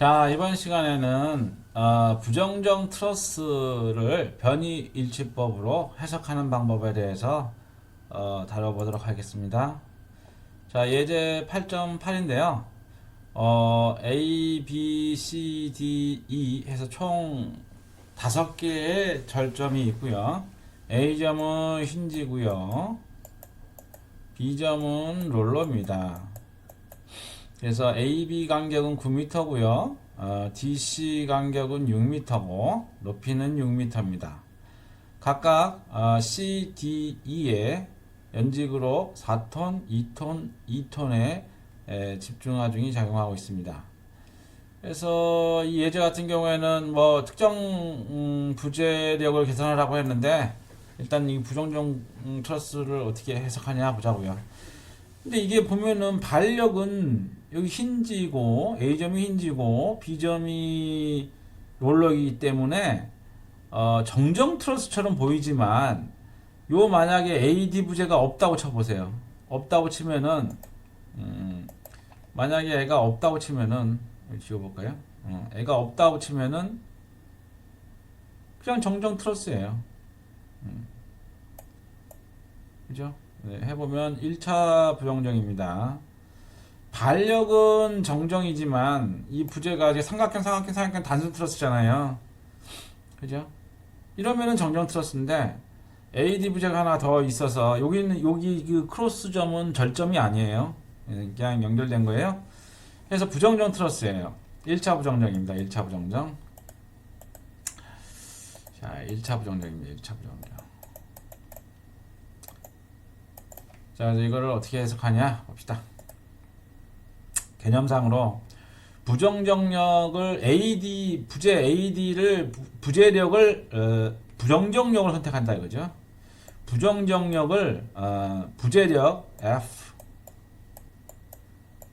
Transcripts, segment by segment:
자, 이번 시간에는 어, 부정정 트러스를 변이 일치법으로 해석하는 방법에 대해서 어, 다뤄보도록 하겠습니다. 자, 예제 8.8인데요. 어, A, B, C, D, E 해서 총 다섯 개의 절점이 있고요. A점은 힌지고요. B점은 롤러입니다. 그래서 AB 간격은 9m고요. 어, DC 간격은 6m고 높이는 6m입니다. 각각 어, C, D, E에 연직으로 4톤, 2톤, 2톤의 에, 집중하중이 작용하고 있습니다. 그래서 이 예제 같은 경우에는 뭐 특정 음, 부재력을 계산하라고 했는데 일단 이 부정정 음, 트러스를 어떻게 해석하냐 보자고요. 근데 이게 보면은 반력은 여기 힌지고 A점이 힌지고 B점이 롤러이기 때문에 어, 정정 트러스처럼 보이지만 요 만약에 AD 부재가 없다고 쳐보세요. 없다고 치면은 음, 만약에 애가 없다고 치면은 지워볼까요? 어, 애가 없다고 치면은 그냥 정정 트러스예요. 음. 그죠? 네, 해보면 1차 부정정입니다. 반력은 정정이지만 이 부재가 이제 삼각형 삼각형 삼각형 단순 트러스잖아요. 그죠? 이러면은 정정 트러스인데 AD 부재가 하나 더 있어서 여기는 여기 그 크로스 점은 절점이 아니에요. 예, 그냥 연결된 거예요. 그래서 부정정 트러스예요. 1차 부정정입니다. 1차 부정정. 자, 1차 부정정입니다. 1차 부정정. 자, 이거를 어떻게 해석하냐 봅시다. 개념상으로 부정정력을 AD 부재 AD를 부- 부재력을 어, 부정정력을 선택한다 이거죠. 부정정력을 어, 부재력 F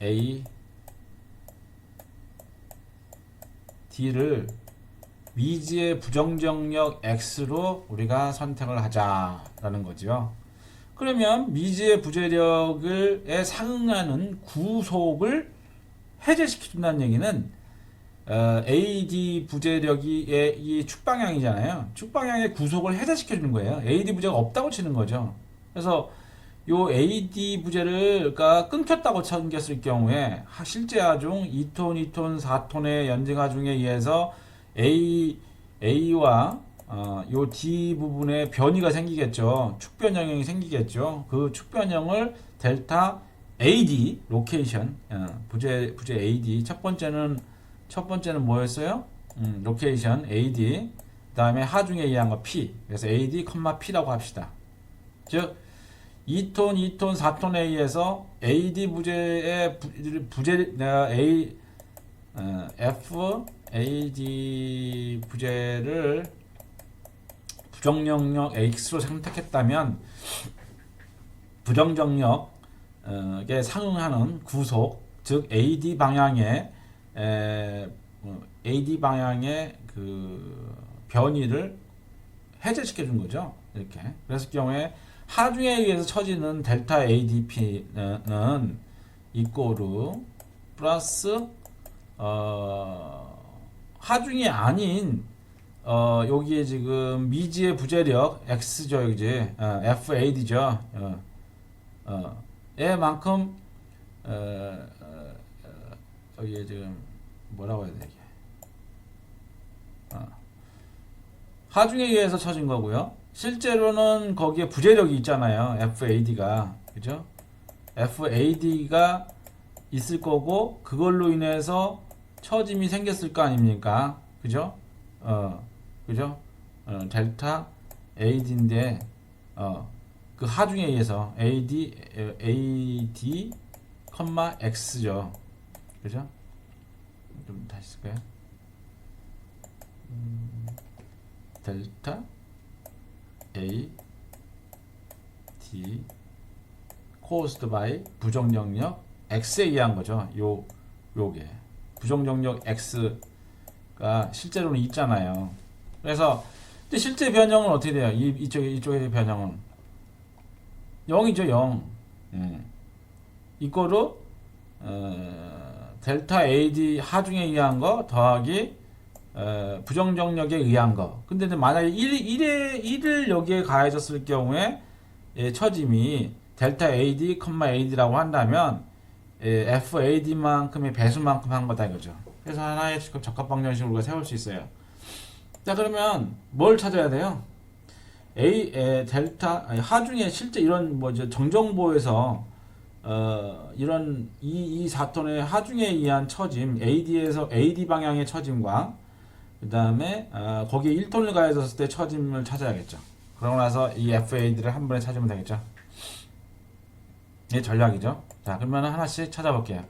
A D를 미지의 부정정력 X로 우리가 선택을 하자라는 거죠. 그러면 미지의 부재력을 에 상응하는 구속을 해제시켜준다는 얘기는 어, AD 부재력이 에, 이 축방향이잖아요. 축방향의 구속을 해제시켜 주는 거예요. AD 부재가 없다고 치는 거죠. 그래서 요 AD 부재를가 끊겼다고 쳐겼을 경우에 하- 실제 하중 2톤, 2톤, 4톤의 연증 하중에 의해서 A A와 어, 요 D 부분에 변이가 생기겠죠. 축변형이 생기겠죠. 그 축변형을 델타 AD 로케이션 어, 부재 부재 AD 첫 번째는 첫 번째는 뭐였어요? 음, 로케이션 AD 그다음에 하중에 의한 거 P 그래서 AD, P라고 합시다. 즉 2톤, 2톤, 4톤에 의해서 AD 부재의 부- 부재 A 어, F AD 부재를 부정정력 X로 선택했다면 부정정력에 상응하는 구속 즉 AD 방향의 에, 어, AD 방향의 그 변이를 해제시켜 준 거죠. 이렇게. 그랬을 경우에 하중에 의해서 처지는 델타 ADP는 이꼬르 플러스 어, 하중이 아닌 어, 여기에 지금 미지의 부재력 X죠, 여기지 어, FAD죠. 어, 어, 얘만큼 어, 어, 어, 여기에 지금 뭐라고 해야 되게 어, 하중에 의해서 쳐진 거고요. 실제로는 거기에 부재력이 있잖아요. FAD가 그죠? FAD가 있을 거고 그걸로 인해서 처짐이 생겼을 거 아닙니까? 그죠? 어, 그죠? 어, 델타 AD인데 어, 그 하중에 의해서 AD AD, X죠. 그죠? 좀 다시 쓸까요? 음, 델타 A D caused by 부정정력 X에 의한 거죠. 요 요게 부정정력 X가 실제로는 있잖아요. 그래서 근데 실제 변형은 어떻게 돼요? 이 이쪽에 이쪽의 변형은 0이죠, 0. 음. 이거로 어, 델타 AD 하중에 의한 거 더하기 어, 부정정력에 의한 거. 근데 만약에 1, 1에 1을 여기에 가해졌을 경우에 예, 처짐이 델타 AD, AD라고 한다면 예, FAD만큼의 배수만큼 한 거다 이거죠. 그래서 하나의 적합방정식을 우리가 세울 수 있어요. 자 그러면 뭘 찾아야 돼요? A 에, 델타 아니, 하중에 실제 이런 뭐죠 정정보에서 어, 이런 이, 이 사톤의 하중에 의한 처짐 AD에서 AD 방향의 처짐과 그 다음에 어, 거기에 1톤을 가해졌을 때 처짐을 찾아야겠죠. 그러고 나서 이 FAD를 한 번에 찾으면 되겠죠. 이게 전략이죠. 자 그러면 하나씩 찾아볼게요.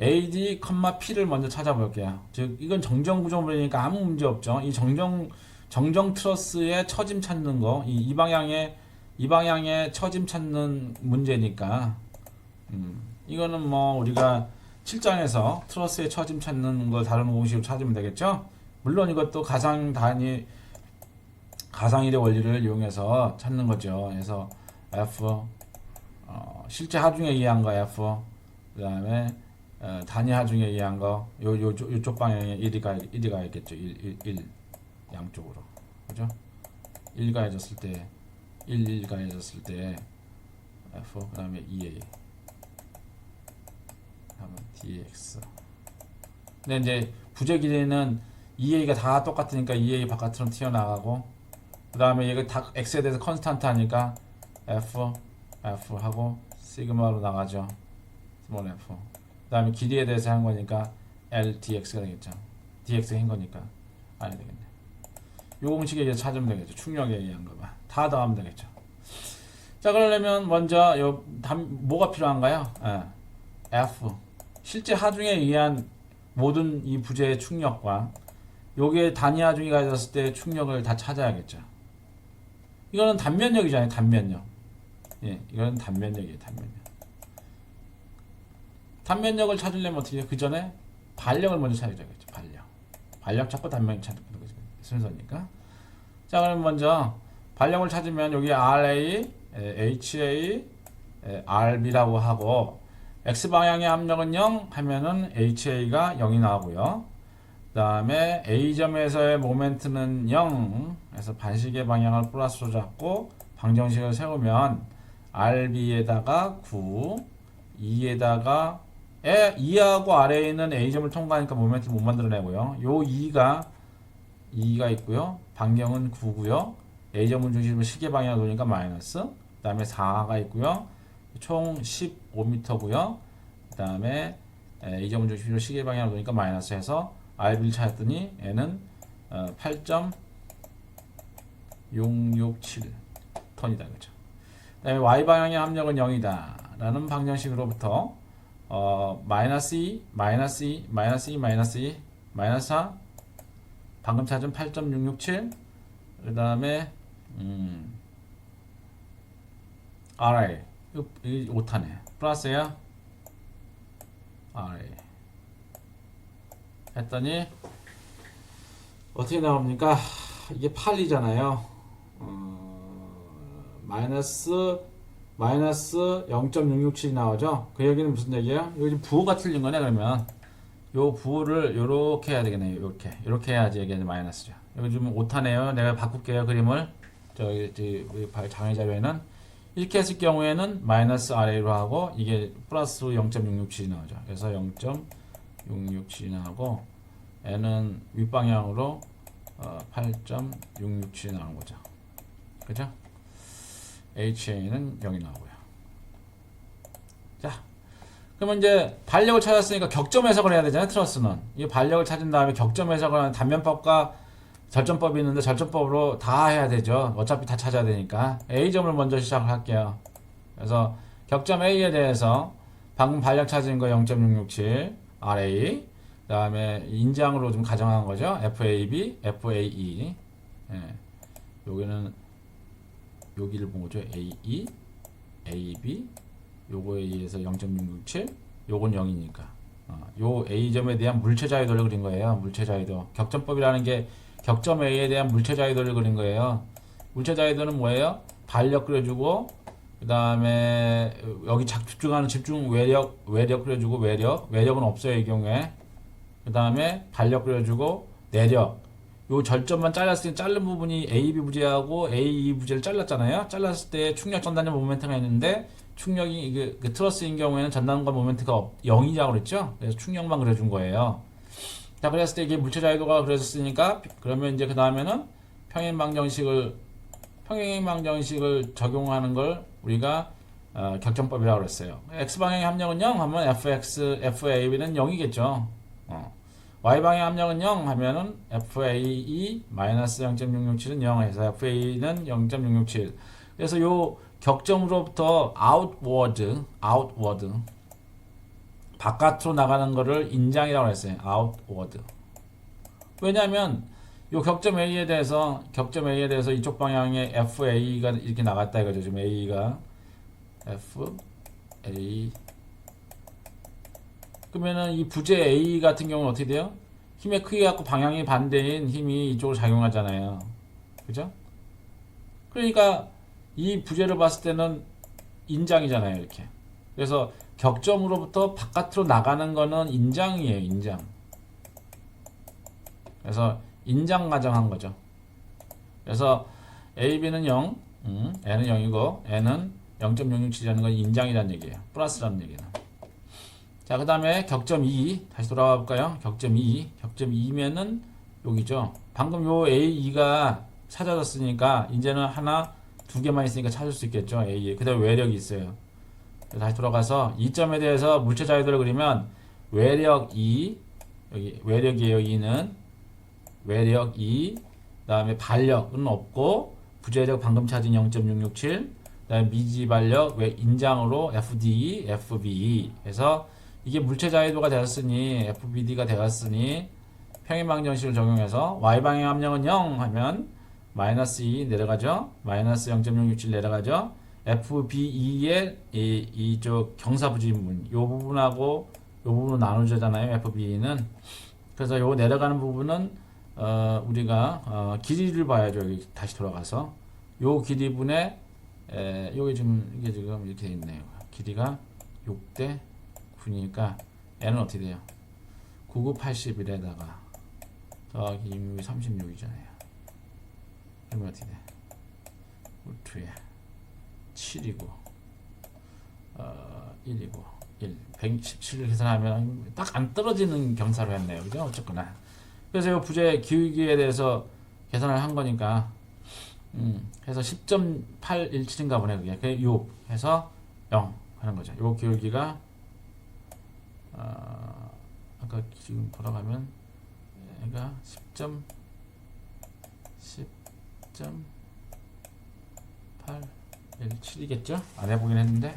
AD, P를 먼저 찾아볼게요. 즉 이건 정정 구조물이니까 아무 문제 없죠. 이 정정 정정 트러스의 처짐 찾는 거, 이, 이 방향에 이 방향에 처짐 찾는 문제니까 음, 이거는 뭐 우리가 7장에서 트러스의 처짐 찾는 걸 다른 공식으로 찾으면 되겠죠. 물론 이것도 가상 단위 가상일의 원리를 이용해서 찾는 거죠. 그래서 F 어, 실제 하중에 의한 거 F 그 다음에 어, 단위 하 중에 의한 거 요, 요, 요, 요쪽 방향에 1이 가 1이 가야겠죠. 1, 1, 1 양쪽으로 그죠? 1 가해졌을 때 1, 1 가해졌을 때 F 그 다음에 2A 하면 dx. 근데 이제 부재 길이는 2a가 다 똑같으니까 2a 바깥으로 튀어나가고 그 다음에 얘가 다 x에 대해서 컨스탄트 하니까 f f 하고 시그마로 나가죠. 스몰 f. 그 다음에 길이에 대해서 한 거니까 l dx가 되겠죠. dx가 한 거니까 아니 되겠네. 요 공식에 이제 찾으면 되겠죠. 충격에 의한 거만 다 더하면 되겠죠. 자 그러려면 먼저 요 담, 뭐가 필요한가요? 예. F 실제 하중에 의한 모든 이 부재의 충력과 요게 단위 하중이 가졌을 때 충력을 다 찾아야겠죠. 이거는 단면력이잖아요. 단면력. 예, 이거는 단면력이에요. 단면력. 단면력을 찾으려면 어떻게? 그 전에 반력을 먼저 찾아야겠죠. 반력. 반력 찾고 단면력 찾는 거죠. 순서니까. 자, 그럼 먼저 반력을 찾으면 여기 RA, HA, RB라고 하고 x 방향의 압력은 0 하면은 HA가 0이 나오고요. 그다음에 A 점에서의 모멘트는 0. 그래서 반시계 방향을 플러스로 잡고 방정식을 세우면 RB에다가 9, 2에다가 에 2하고 아래에 있는 A 점을 통과하니까 모멘트 못 만들어내고요. 요 2가 2가 있고요. 반경은 9고요. A 점을 중심으로 시계 방향을 돌리니까 마이너스. 그 다음에 4가 있고요. 총 15m고요. 그 다음에 이 점을 중심으로 시계 방향을 놓으니까 마이너스 해서 RB를 찾았더니 N은 어, 8.667 톤이다 그죠. 그 다음에 Y 방향의 압력은 0이다 라는 방정식으로부터 어, 마이너스 2, 마이너스 2, 마이너스 2, 마이너스 2, 마이너스 4 방금 찾은 8.667 그 다음에 음, RA 이거 오타네. 플러스야 RA 했더니 어떻게 나옵니까? 이게 8이잖아요. 어, 마이너스 마이너스 0.667이 나오죠? 그 얘기는 무슨 얘기예요? 지금 부호가 틀린 거네 그러면. 요 부호를 요렇게 해야 되겠네요 요렇게. 요렇게 해야지 이게 마이너스죠. 이거 좀 오타네요. 내가 바꿀게요 그림을. 저기, 저기 장애 자료에는. 이렇게 했을 경우에는 마이너스 RA로 하고 이게 플러스 0.667이 나오죠. 그래서 0.667이 나오고 N은 윗방향으로 어, 8.667이 나오는 거죠. 그죠? HA는 0이 나오고요. 자, 그러면 이제 반력을 찾았으니까 격점 해석을 해야 되잖아요. 트러스는. 이 반력을 찾은 다음에 격점 해석을 하는 단면법과 절전법이 있는데 절전법으로 다 해야 되죠. 어차피 다 찾아야 되니까. A점을 먼저 시작을 할게요. 그래서 격점 A에 대해서 방금 반력 찾은 거 0.667 RA 그 다음에 인장으로 좀 가정한 거죠. FAB, FAE 예. 여기는 여기를 본 거죠. AE, AB 요거에 의해서 0.667 요건 0이니까 어, 요 A점에 대한 물체 자유도를 그린 거예요. 물체 자유도. 격전법이라는 게 격점 A에 대한 물체 자유도를 그린 거예요. 물체 자유도는 뭐예요? 반력 그려주고 그 다음에 여기 작 집중하는 집중 외력 외력 그려주고 외력 외력은 없어요 이 경우에 그 다음에 반력 그려주고 내력 요 절점만 잘랐을 때 자른 부분이 A, B 부재하고 A, E 부재를 잘랐잖아요 잘랐을 때 충격 전단의 모멘트가 있는데 충격이 그, 그 트러스인 경우에는 전단과 모멘트가 없, 0이라고 그랬죠 그래서 충격만 그려준 거예요 자 그랬을 때 이게 물체 자유도가 그려졌으니까 그러면 이제 그 다음에는 평행 방정식을 평행 방정식을 적용하는 걸 우리가 어, 격정법이라고 그랬어요. x 방향의 함량은 0 하면 fx fa는 0이겠죠. 어. y 방향의 함량은 0 하면은 fae 마이너스 0.667은 0 해서 fa는 0.667. 그래서 요 격점으로부터 outward, outward 바깥으로 나가는 거를 인장이라고 했어요. outward. 왜냐하면 요 격점 A에 대해서 격점 A에 대해서 이쪽 방향에 FA가 이렇게 나갔다 이거죠. 지금 A가 F A 그러면은 이 부재 A 같은 경우는 어떻게 돼요? 힘의 크기 갖고 방향이 반대인 힘이 이쪽으로 작용하잖아요. 그죠? 그러니까 이 부재를 봤을 때는 인장이잖아요, 이렇게. 그래서 격점으로부터 바깥으로 나가는 거는 인장이에요, 인장. 그래서 인장 가정한 거죠. 그래서 A, B는 0, 음, N은 0이고 N은 0.067이라는 건 인장이라는 얘기예요. 플러스라는 얘기는. 자, 그 다음에 격점 2 다시 돌아가 볼까요? 격점 2 격점 2면은 여기죠. 방금 요 A, 2가 찾아졌으니까 이제는 하나 두 개만 있으니까 찾을 수 있겠죠. A. 그 다음에 외력이 있어요. 다시 돌아가서 이 점에 대해서 물체 자유도를 그리면 외력 2 여기 외력이에요. 2는 외력 2 그 다음에 반력은 없고 부재력 방금 찾은 0.667 그 다음에 미지 반력 외 인장으로 FD, FB 해서 이게 물체 자유도가 되었으니 FBD가 되었으니 평행방정식을 적용해서 y 방향 함량은 0 하면 마이너스 2 내려가죠. 마이너스 0.667 내려가죠. FBE의 이, 이쪽 경사부지 부분 이 부분하고 이 부분으로 나누잖아요. FB는 그래서 요 내려가는 부분은 어, 우리가 어, 길이를 봐야죠. 여기 다시 돌아가서 요 길이분에 에, 요게 지금 이게 지금 이렇게 돼 있네요. 길이가 6대 9니까 n은 어떻게 돼요? 9981에다가 더하기 26이 36이잖아요. 그러면 어떻게 돼? 루트에 7이고 어, 1이고 1 117을 계산하면 딱 안 떨어지는 경사로 했네요. 그죠? 어쨌거나 그래서 이 부재 기울기에 대해서 계산을 한 거니까 음, 해서 10.817인가 보네 그게 6 해서 0 하는 거죠. 요 기울기가 어, 아까 지금 돌아가면 얘가 10점 10.817이겠죠? 안 해보긴 했는데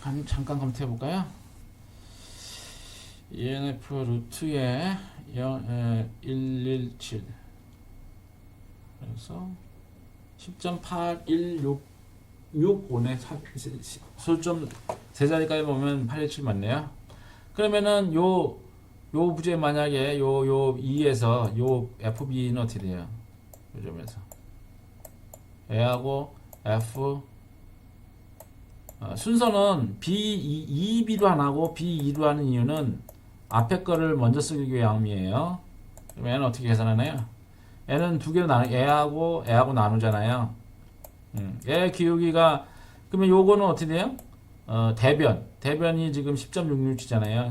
한, 잠깐 검토해 볼까요? ENF 루트에 0, 에, 117 그래서 10.8166오네 솔점 세 자리까지 보면 817 맞네요 그러면은 요, 요 부재 만약에 요, 요 2에서 요 FB는 어떻게 돼요? 요 점에서 A하고 F 어, 순서는 B 2, 2B로 안 하고 B2로 하는 이유는 앞에 거를 먼저 쓰기 위함이에요. 그럼 N은 어떻게 계산하나요? N은 두 개로 나누, A하고 A하고 나누잖아요. 음, A 기울기가 그러면 요거는 어떻게 돼요? 어, 대변. 대변이 지금 10.667잖아요.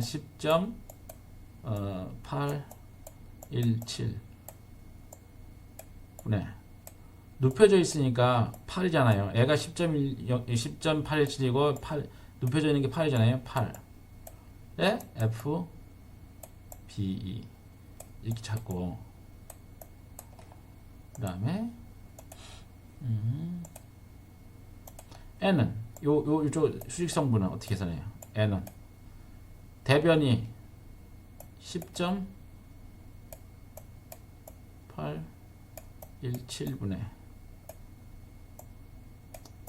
10.817 분의 눕혀져 있으니까 8이잖아요. 애가 10.1 10.817이고 8 눕혀져 있는 게 8이잖아요. 8. 에 F B E 이렇게 찾고 그다음에 음, N은 요, 요, 요쪽 수직 성분은 어떻게 계산해요? N은 대변이 10.817분의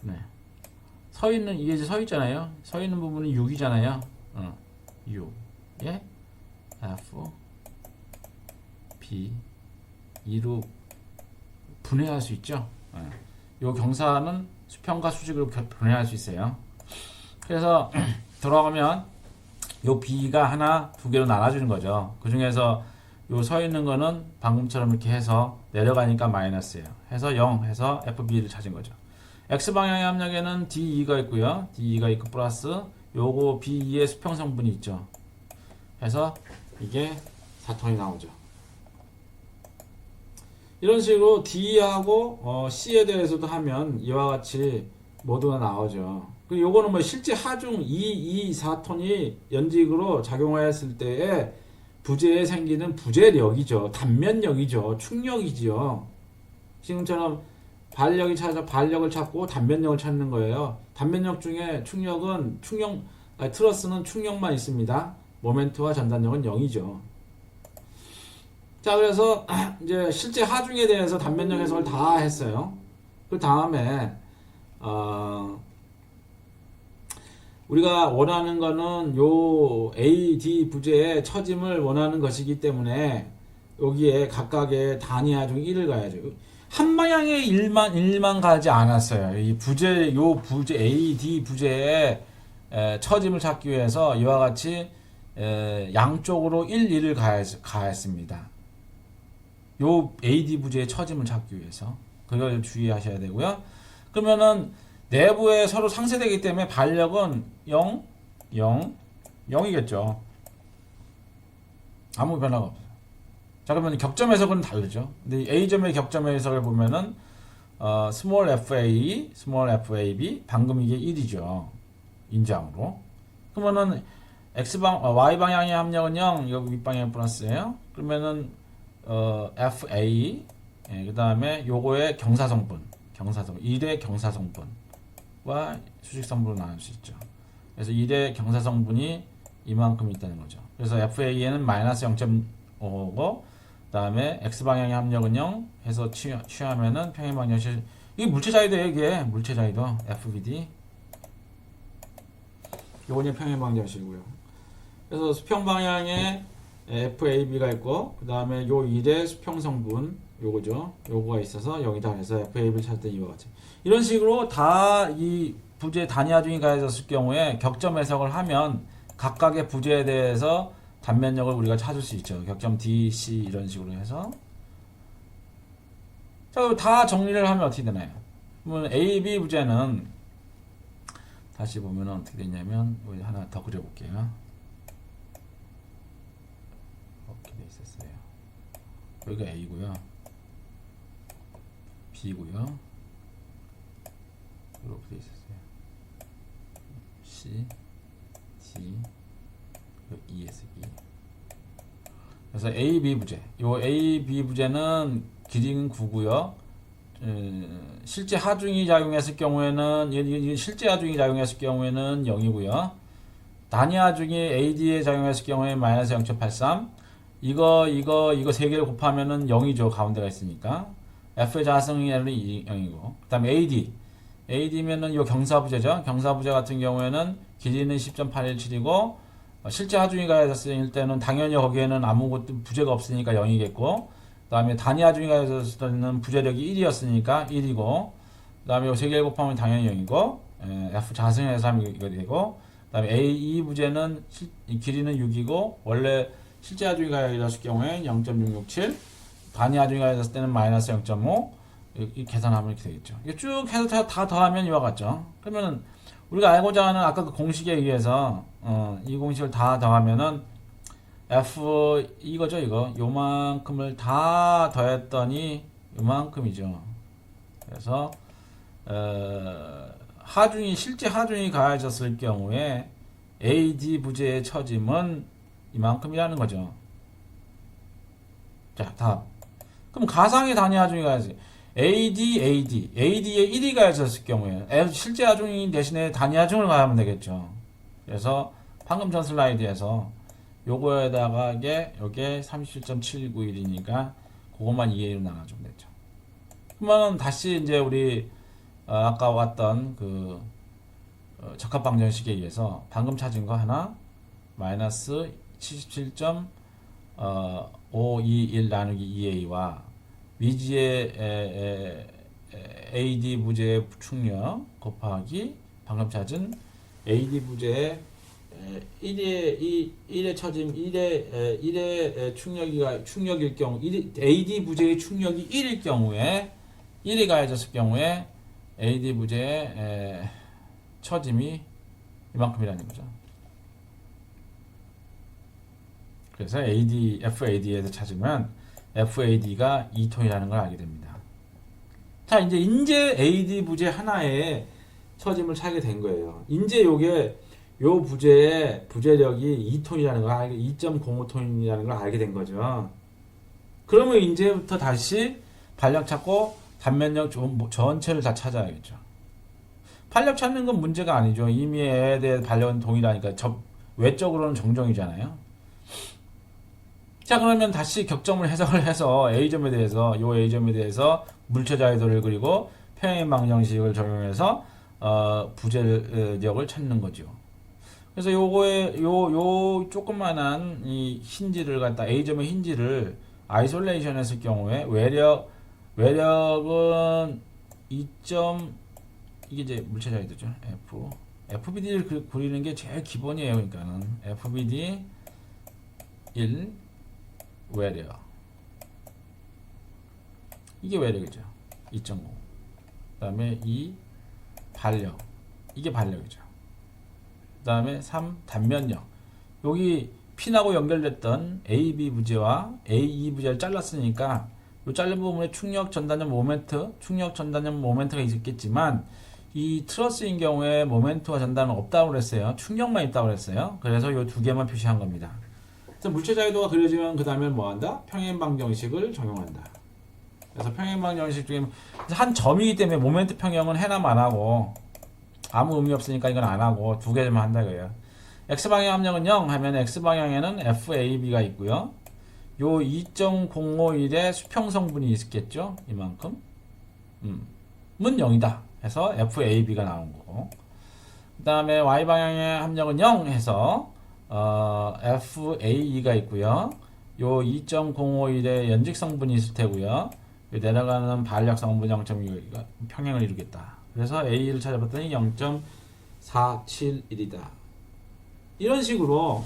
네. 서 있는 이게 이제 서 있잖아요. 서 있는 부분은 6이잖아요. 어. 6. 예? F B 2로 분해할 수 있죠. 예. 요 경사는 수평과 수직으로 겨- 변환할 수 있어요. 그래서 들어가면 요 b가 하나 두 개로 나눠주는 거죠. 그 중에서 요 서 있는 거는 방금처럼 이렇게 해서 내려가니까 마이너스예요. 해서 0 해서 fb를 찾은 거죠. x 방향의 압력에는 d2가 있고요. d2가 있고 플러스 요거 b2의 수평 성분이 있죠. 해서 이게 4톤이 나오죠. 이런 식으로 D하고 어, C에 대해서도 하면 이와 같이 모두가 나오죠. 그 요거는 뭐 실제 하중 2, 2, 4톤이 연직으로 작용하였을 때에 부재에 생기는 부재력이죠. 단면력이죠. 충력이지요. 지금처럼 발력이 찾아 발력을 찾고 단면력을 찾는 거예요. 단면력 중에 충력은 충력 아니, 트러스는 충력만 있습니다. 모멘트와 전단력은 0이죠. 자, 그래서 이제 실제 하중에 대해서 단면력 해석을 다 했어요. 그 다음에 어, 우리가 원하는 거는 요 A, D 부재의 처짐을 원하는 것이기 때문에 여기에 각각의 단위 하중 1을 가야죠. 한 방향의 일만 일만 가지 않았어요. 이 부재 요 부재 A, D 부재의 에, 처짐을 찾기 위해서 이와 같이 에, 양쪽으로 1, 1을 가했, 가했습니다. 요 AD 부재의 처짐을 찾기 위해서 그걸 주의하셔야 되고요. 그러면은 내부에 서로 상쇄되기 때문에 반력은 0, 0, 0이겠죠. 아무 변화가 없어요. 자 그러면 격점 해석은 다르죠. 근데 A점의 격점 해석을 보면은 어, 스몰 FA, 스몰 FAB 방금 이게 1이죠. 인장으로. 그러면 은 X방, 어, Y방향의 합력은 0, 여기 윗방향 플러스예요. 그러면은 어, FA 예, 그 다음에 요거의 경사성분 경사성분 1의 경사성분과 수직성분으로 나눌 수 있죠. 그래서 1의 경사성분이 이만큼 있다는 거죠. 그래서 FA에는 마이너스 0.5고 그 다음에 X방향의 합력은 0 해서 취, 취하면은 평행방정식 이게 물체자유도예요 이게. 물체자유도. FBD 요거는 평행방정식이고요. 그래서 수평방향의 FAB가 있고 그 다음에 요 1의 수평성분 요거죠. 요거가 있어서 여기다 해서 FAB를 찾을 때 이와 같이. 이런 식으로 다 이 부재 단위 하중이 가해졌을 경우에 격점 해석을 하면 각각의 부재에 대해서 단면력을 우리가 찾을 수 있죠. 격점 D, C 이런 식으로 해서. 자, 그럼 다 정리를 하면 어떻게 되나요? 그러면 A, B 부재는 다시 보면 어떻게 되냐면 하나 더 그려볼게요 이렇게 돼 있었어요. 여기가 A고요. B고요. 이렇게 돼 있었어요. C, D, E, S, E. 그래서 A, B 부재. 요 A, B 부재는 길이는 9고요. 실제 하중이 작용했을 경우에는 실제 하중이 작용했을 경우에는 0이고요. 단위 하중이 AD에 작용했을 경우에 마이너스 0.83 이거 이거 이거 세 개를 곱하면은 0이죠 가운데가 있으니까. F의 자성이는 0이고. 그다음에 AD AD면은 요 경사부재죠. 경사부재 같은 경우에는 길이는 10.817이고 실제 하중이 가해졌을 때는 당연히 거기에는 아무것도 부재가 없으니까 0이겠고 그다음에 단위 하중이 가해졌을 때는 부재력이 1이었으니까 1이고 그다음에 요 세 개를 곱하면 당연히 0이고 에, F 자성에서 하면 이거 되고 그다음에 A E 부재는 길이는 6이고 원래 실제 하중이 가해졌을 경우에 0.667 단위 하중이 가해졌을 때는 마이너스 0.5 이, 이 계산하면 이렇게 되겠죠. 이게 쭉 해서 다, 다 더하면 이와 같죠. 그러면은 우리가 알고자 하는 아까 그 공식에 의해서 어, 이 공식을 다 더하면은 F 이거죠 이거 요만큼을 다 더했더니 요만큼이죠. 그래서 어, 하중이 실제 하중이 가해졌을 경우에 AD 부재의 처짐은 이만큼이라는 거죠. 자, 다음. 그럼 가상의 단위 하중이 가야지. AD, AD. AD에 1이 가해졌을 경우에 에, 실제 하중이 대신에 단위 하중을 가하면 되겠죠. 그래서 방금 전 슬라이드에서 요거에다가 이게 요게 37.791이니까 그것만 2A로 나눠주면 되죠. 그러면 다시 이제 우리 어, 아까 왔던 그 어, 적합방정식에 의해서 방금 찾은 거 하나 마이너스 77.521 나누기 2a와 미지의 에, 에, AD 부재의 충력 곱하기 방금 찾은 AD 부재의 1의 1의 처짐 1의 1의 충력이가 충력일 경우 1, AD 부재의 충력이 1일 경우에 1이 가해졌을 경우에 AD 부재의 에, 처짐이 이만큼이라는 거죠. 그래서 AD, FAD에서 찾으면 FAD가 2톤이라는 걸 알게 됩니다. 자, 이제 인제 AD 부재 하나에 처짐을 차게 된 거예요. 인제 요게 요 부재의 부재력이 2톤이라는 걸 알게 2.05톤이라는 걸 알게 된 거죠. 그러면 이제부터 다시 반력 찾고 단면력 전- 뭐 전체를 다 찾아야겠죠. 반력 찾는 건 문제가 아니죠. 애에 대해 반력은 동일하니까 접 외적으로는 정정이잖아요. 자 그러면 다시 격점을 해석을 해서 A점에 대해서 요 A점에 대해서 물체 자유도를 그리고 평행 방정식을 적용해서 어, 부재력을 찾는 거죠. 그래서 요거에 요 요 조그만한 이 힌지를 갖다 A점의 힌지를 아이솔레이션 했을 경우에 외력 외력은 2. 이게 이제 물체 자유도죠. F FBD를 그- 그리는 게 제일 기본이에요. 그러니까는 FBD 1 외력 이게 외력이죠. 2.5 그다음에 2 반력 이게 반력이죠. 그다음에 3 단면력 여기 핀하고 연결됐던 AB 부재와 AE 부재를 잘랐으니까 이 잘린 부분에 충격 전단연 모멘트, 충격 전단연 모멘트가 있겠지만 이 트러스인 경우에 모멘트와 전단은 없다고 그랬어요. 충격만 있다고 그랬어요. 그래서 이 두 개만 표시한 겁니다. 그래서 물체 자유도가 그려지면 그 다음에 뭐 한다? 평행 방정식을 적용한다. 그래서 평행 방정식 중에 한 점이기 때문에 모멘트 평형은 해남 안 하고 아무 의미 없으니까 이건 안 하고 두 개만 한다 그래요. x 방향 함량은 0 하면 x 방향에는 FAB가 있고요. 요 2.051의 수평 성분이 있겠죠. 이만큼. 음. 문 0이다. 해서 FAB가 나온 거고. 그 다음에 y 방향의 함량은 0 해서 어, FAE가 있고요. 요 2.051의 연직 성분이 있을 테고요. 요 내려가는 반력 성분 0.2가 평행을 이루겠다. 그래서 A를 찾아봤더니 0.471이다. 이런 식으로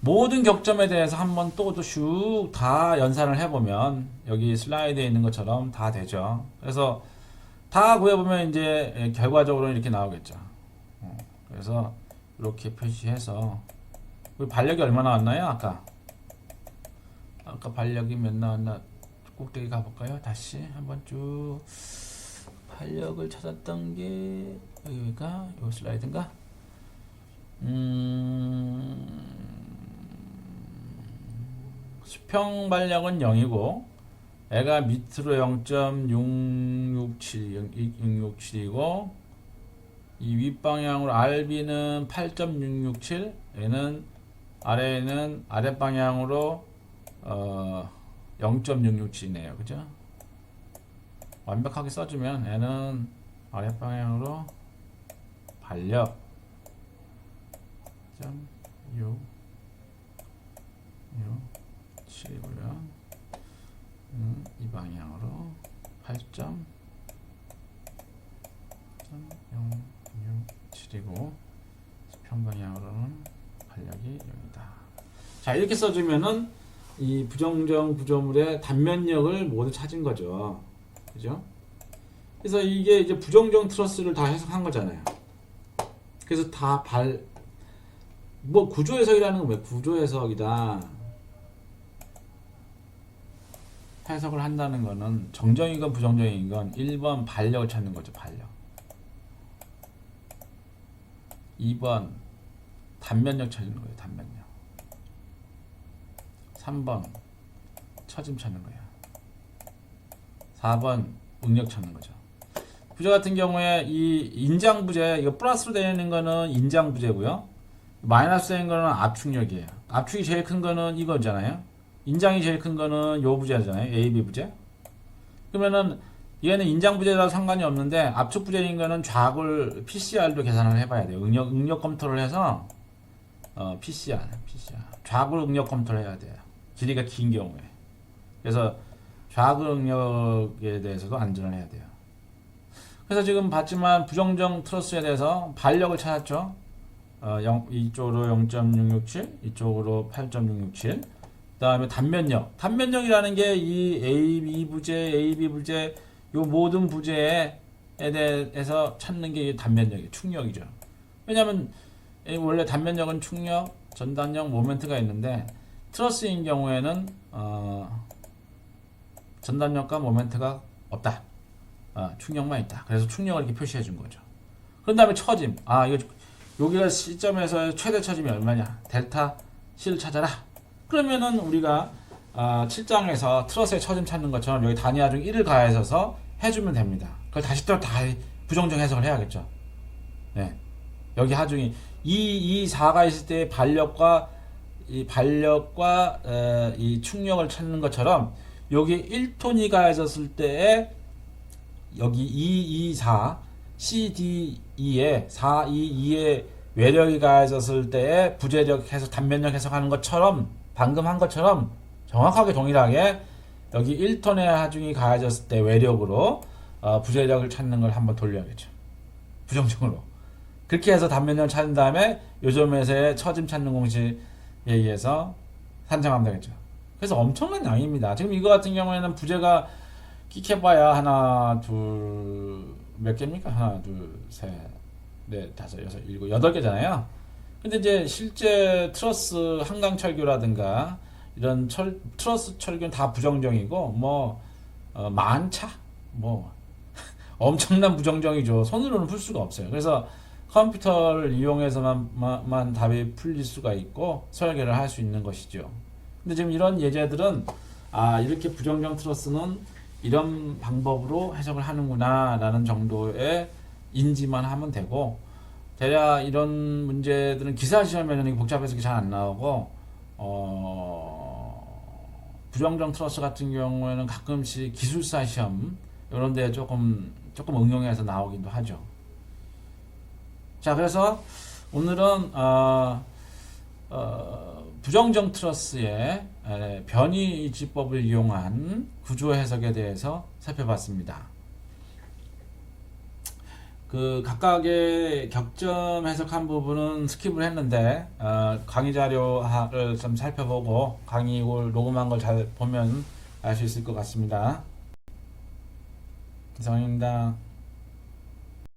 모든 격점에 대해서 한번 또 또 슉 다 연산을 해보면 여기 슬라이드에 있는 것처럼 다 되죠. 그래서 다 구해보면 이제 결과적으로 이렇게 나오겠죠. 어, 그래서 이렇게 표시해서 우리 반력이 얼마 나왔나요? 아까 아까 반력이 몇 나왔나 꼭대기 가볼까요? 다시 한번 쭉 반력을 찾았던 게 여기가 요 슬라이드인가? 음, 수평 반력은 0이고 애가 밑으로 0.667 667이고 이 윗방향으로 RB는 8.667 얘는 아래에는 아랫 방향으로 어 0.667이네요. 그죠? 완벽하게 써주면 얘는 아랫 방향으로 반력 점6 6 7이고요. 음, 이 방향으로 8점 067이고 수평 방향으로는 반력이 0이다. 자 이렇게 써주면은 이 부정정 구조물의 단면력을 모두 찾은 거죠. 그죠? 그래서 이게 이제 부정정 트러스를 다 해석한 거잖아요. 그래서 다 발, 뭐 구조 해석이라는 건 왜 구조 해석이다. 해석을 한다는 거는 정정이건 부정정인 건 1번 반력을 찾는 거죠, 반력. 2번 단면력 찾는 거예요, 단면력. 3번 처짐 찾는 거예요. 4번 응력 찾는 거죠. 부재 같은 경우에 이 인장 부재 이거 플러스로 되어 있는 거는 인장 부재고요. 마이너스 되는 거는 압축력이에요. 압축이 제일 큰 거는 이거잖아요. 인장이 제일 큰 거는 요 부재잖아요. AB 부재. 그러면은 얘는 인장 부재랑 상관이 없는데 압축 부재인 거는 좌굴 PCR도 계산을 해봐야 돼요. 응력 응력 검토를 해서 어, PCR, PCR 좌굴 응력 검토를 해야 돼요. 길이가 긴 경우에. 그래서 좌그 능력에 대해서도 안전을 해야 돼요. 그래서 지금 봤지만 부정정 트러스에 대해서 반력을 찾았죠. 어, 0, 이쪽으로 0.667, 이쪽으로 8.667. 그 다음에 단면력. 단면력이라는 게 이 A, B 부재, A, B 부재 요 모든 부재에 대해서 찾는 게이 단면력이에요. 충력이죠. 왜냐하면 이 원래 단면력은 충력, 전단력, 모멘트가 있는데 트러스인 경우에는 어, 전단력과 모멘트가 없다. 어, 충력만 있다. 그래서 충력을 이렇게 표시해 준 거죠. 그런 다음에 처짐. 아, 이거 여기가 시점에서 최대 처짐이 얼마냐? 델타 C를 찾아라. 그러면은 우리가 아, 7장에서 트러스의 처짐 찾는 것처럼 여기 단위화 중 1을 가해서 해주면 됩니다. 그걸 다시 또 다 부정적 해석을 해야겠죠. 네. 여기 하중이 2, 2, 4가 있을 때 반력과 이 반력과 에, 이 충력을 찾는 것처럼 여기 1톤이 가해졌을 때에 여기 2, 2, 4 C, D, E에 4, 2, 2에 외력이 가해졌을 때에 부재력 해석, 단면력 해석하는 것처럼 방금 한 것처럼 정확하게 동일하게 여기 1톤의 하중이 가해졌을 때 외력으로 어, 부재력을 찾는 걸 한번 돌려야겠죠. 부정적으로. 그렇게 해서 단면력을 찾은 다음에 요점에서의 처짐 찾는 공식에 의해서 산정하면 되겠죠. 그래서 엄청난 양입니다. 지금 이거 같은 경우에는 부재가 끼켜봐야 하나, 둘, 몇 개입니까? 하나, 둘, 셋, 넷, 다섯, 여섯, 일곱, 여덟 개잖아요. 근데 이제 실제 트러스 한강 철교라든가 이런 철, 트러스 철교는 다 부정정이고 뭐 어, 만차 뭐 엄청난 부정정이죠. 손으로는 풀 수가 없어요. 그래서 컴퓨터를 이용해서만 답이 풀릴 수가 있고 설계를 할 수 있는 것이죠. 근데 지금 이런 예제들은 아 이렇게 부정정 트러스는 이런 방법으로 해석을 하는구나 라는 정도의 인지만 하면 되고 대략 이런 문제들은 기사 시험에는 복잡해서 잘 안 나오고 어, 부정정 트러스 같은 경우에는 가끔씩 기술사 시험 이런 데 조금 조금 응용해서 나오기도 하죠. 자 그래서 오늘은 어, 어, 부정정 트러스의 에, 변이 지법을 이용한 구조 해석에 대해서 살펴봤습니다. 그 각각의 격점 해석한 부분은 스킵을 했는데 어, 강의 자료를 좀 살펴보고 강의 이걸 녹음한 걸 잘 보면 알 수 있을 것 같습니다. 이상입니다.